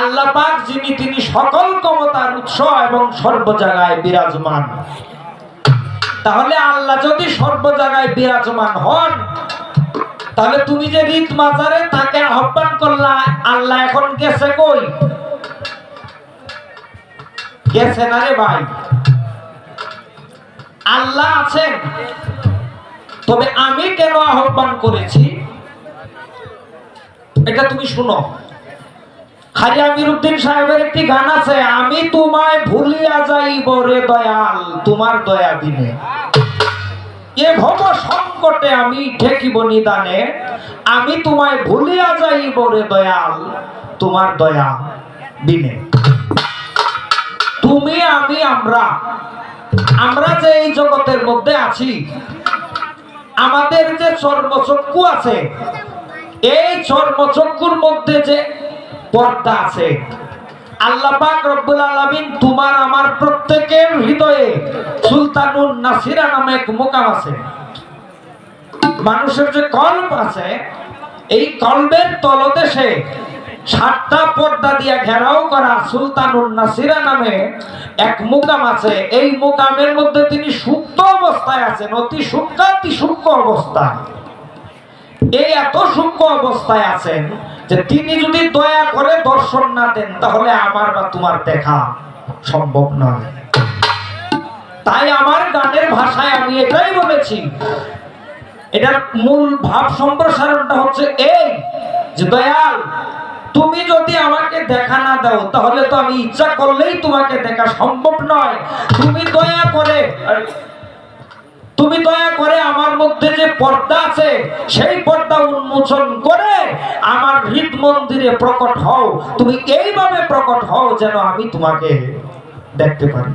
আল্লাহ পাক যিনি, তিনি সকল ক্ষমতার উৎস এবং সর্ব জায়গায় বিরাজমান। তাহলে আল্লাহ যদি সর্ব জায়গায় বিরাজমান হন, তাহলে তুমি যে রিত মাজারে তাকে আহ্বান করলা, আল্লাহ এখন গেছে কই? গেছে না রে ভাই? আল্লাহ আছেন। তবে আমি কেন আহ্বান করেছি? এটা তুমি শুনো। খালি আমিরুদ্দিন সাহেবের একটি গান আছে, আমি তোমায় ভুলিয়া যাইব রে দয়াল, তোমার দয়া দিনে। এ ভব সংকটে আমি ঠেকিব নিদানে, আমি তোমায় ভুলিয়া যাইব রে দয়াল, তোমার দয়া দিনে। তুমি, আমি, আমরা আমরা যে এই জগতের মধ্যে আছি, আমাদের যে চর্মচক্ষু আছে, এই চর্মচক্ষুর মধ্যে যে পর্দা আছে। আল্লাহ পাক রব্বুল আলামিন তোমার আমার প্রত্যেকের হৃদয়ে সুলতানুন নাসিরা নামে এক মোকাম আছে। মানুষের যে কল্প আছে, এই কল্পের তলদেশে সাতটা পর্দা দিয়া ঘেরাও করা সুলতানুন নাসিরা নামে এক মুকাম আছে। এই মুকামের মধ্যে তিনি সুপ্ত অবস্থায় আছেন, অতি সূক্ষ্মাতি সূক্ষ্ম অবস্থায়। এই এত সূক্ষ্ম অবস্থায় আছেন যে তিনি যদি দয়া করে দর্শন না দেন, তাহলে আমার বা তোমার দেখা সম্ভব নয়। তাই আমার গানের ভাষায় আমি এটাই বলেছি। এটার মূল ভাব সম্প্রসারণটা হচ্ছে এই যে, দয়াল, তুমি যদি আমাকে দেখা না দাও, তাহলে তো আমি ইচ্ছা করলেই তোমাকে দেখা সম্ভব নয়। তুমি দয়া করে, তুমি দয়া করে মধ্যে যে পর্দা আছে, সেই পর্দা উন্মোচন করে আমার হৃদ মন্দিরে প্রকট হও। তুমি এইভাবে প্রকট হও যেন আমি তোমাকে দেখতে পারি।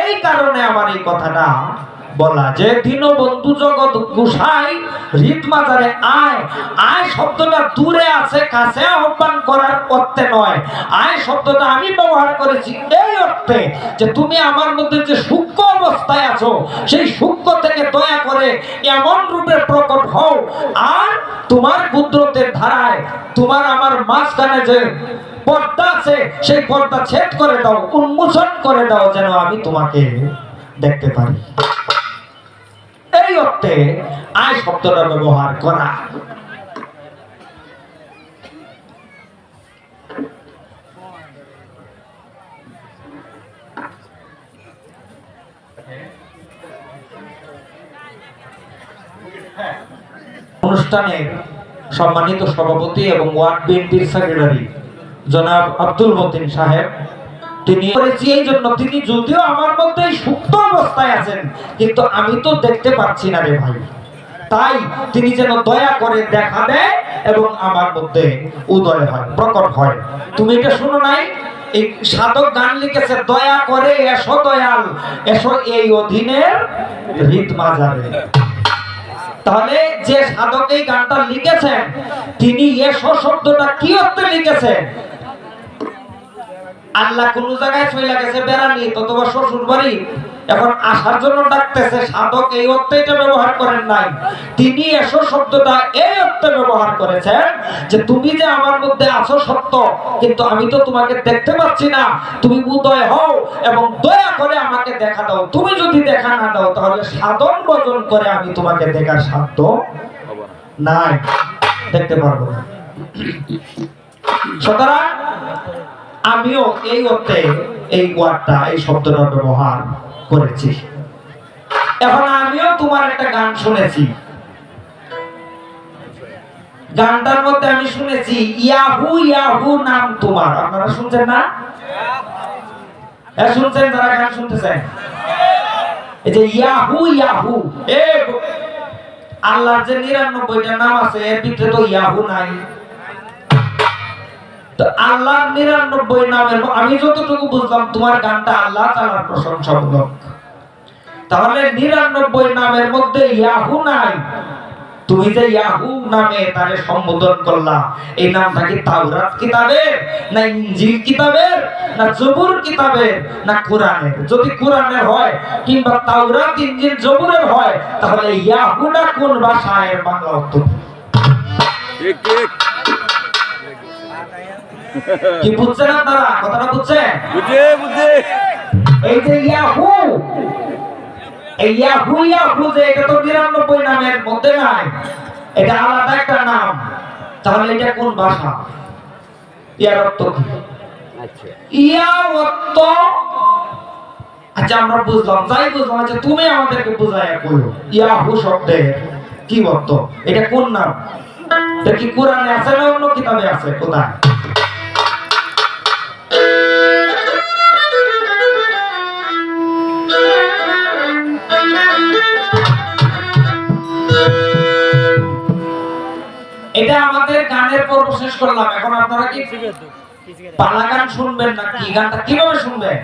এই কারণে আমার এই কথাটা বলা যে দীনবন্ধু জগৎ গুসাই হৃদ মাজারে আয়। আয় শব্দটা দূরে আছে, কাছে আহ্বান করার অর্থে নয়। আয় শব্দটা আমি ব্যবহার করেছি এই অর্থে যে তুমি আমার মধ্যে যে সূক্ষ্ম অবস্থায় আছো, সেই সূক্ষ্ম থেকে দয়া করে এমন রূপে প্রকট হও। আর তোমার কুদরতের ধারায় তোমার আমার মাঝখানে যে পর্দা আছে, সেই পর্দা ছেদ করে দাও, উন্মোচন করে দাও যেন আমি তোমাকে দেখতে পারি। অর্থে আয় শব্দটা ব্যবহার করা। অনুষ্ঠানের সম্মানিত সভাপতি এবং ওয়ার্ড বিএনপির সেক্রেটারি জনাব আব্দুল মতিন সাহেব তিনি করেছি, এই জন্য তিনি যদিও আমার মধ্যে সুপ্ত অবস্থায় আছেন, কিন্তু আমি তো দেখতে পাচ্ছি না রে ভাই। তাই তিনি যেন দয়া করে দেখা দেয় এবং আমার মধ্যে উদয় হয়, প্রকট হয়। তুমি এটা শুনো নাই? এই সাধক গান লিখেছে, দয়া করে এসো দয়াল, এসো এই অধীনের তাহলে যে সাধক এই গানটা লিখেছেন, তিনি এসো শব্দটা কি অর্থে লিখেছেন? আল্লাহ কোন জায়গায় চলে গেছে, বেড়ানি অথবা শ্বশুর বাড়ি। এখন আসার জন্য ডাকতেছে, সাধক এই অর্থে এটা ব্যবহার করেন নাই। তিনি এসো শব্দটা এই অর্থে ব্যবহার করেছেন যে, তুমি যে আমার মধ্যে আছো সত্য, কিন্তু আমি তো তোমাকে দেখতে পাচ্ছি না। তুমি উদয় হও এবং দয়া করে আমাকে দেখা দাও। তুমি যদি দেখা না দাও, তাহলে সাধন বজন করে আমি তোমাকে দেখার সাধ্য নাই। দেখতে পারব না। সুতরাং আমিও এই অর্থে এই ওয়ার্ডটা এই শব্দটা ব্যবহার করেছি। এখন আমিও তোমার একটা গান শুনেছি। গানটার মধ্যে আমি শুনেছি, ইয়াহু ইয়াহু নাম তোমার। আপনারা শুনছেন না? হ্যাঁ শুনছেন? যারা গান শুনতেছেন। এই যে ইয়াহু ইয়াহু, এ আল্লাহর যে নিরানব্বইটা নাম আছে, এর ভিতরে তো ইয়াহু নাই। আল্লাহ নিরানব্বই নামের আমি যতটুকু বুঝলাম, তোমার গানটা আল্লাহ তালার প্রশংসামূলক। তাহলে নিরানব্বই নামের মধ্যে ইয়াহু নাই। তুমি যে ইয়াহু নামে তারে সম্বোধন করলা, এই নামটা কি তাওরাত কিতাবের, না ইঞ্জিল কিতাবের, না জবুর কিতাবের, না কোরআনের? যদি কোরআনের হয় কিংবা তাওরাত, ইনজিল, জবুরের হয়, তাহলে ইয়াহুটা কোন ভাষায় বাংলা অর্থ? ঠিক ঠিক। কি বুঝছেন আপনারা কথাটা বুঝছেন বুঝে বুঝে। এই যে ইয়াহু এই ইয়াহু ইয়াহু যে এটা তো নিরানব্বই নামের মধ্যে নাই এটা আলাদা একটা নাম। তাহলে এটা কোন ভাষা? ইয়ার অর্থ কি? আচ্ছা। ইয়া অর্থ আচ্ছা আমরা বুঝলাম যাই বুঝলাম। আচ্ছা তুমি আমাদেরকে বুঝাইয়া কইও ইয়াহু শব্দের কি অর্থ? এটা কোন নাম? এটা কি কোরআনে আছে না অন্য কিতাবে আছে? কোথায়? এটা আমাদের গানের পর্ব শেষ করলাম। এখন আপনারা কি পালা গান শুনবেন না কি গানটা? কীভাবে শুনবেন?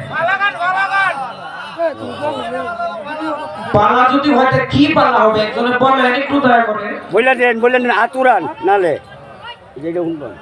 পালা যদি হয়তো কি পালা হবে? একজনে বলেন একটু দয়া করে। বললেন বললেন আতুরান নালে। যেটা শুনবেন।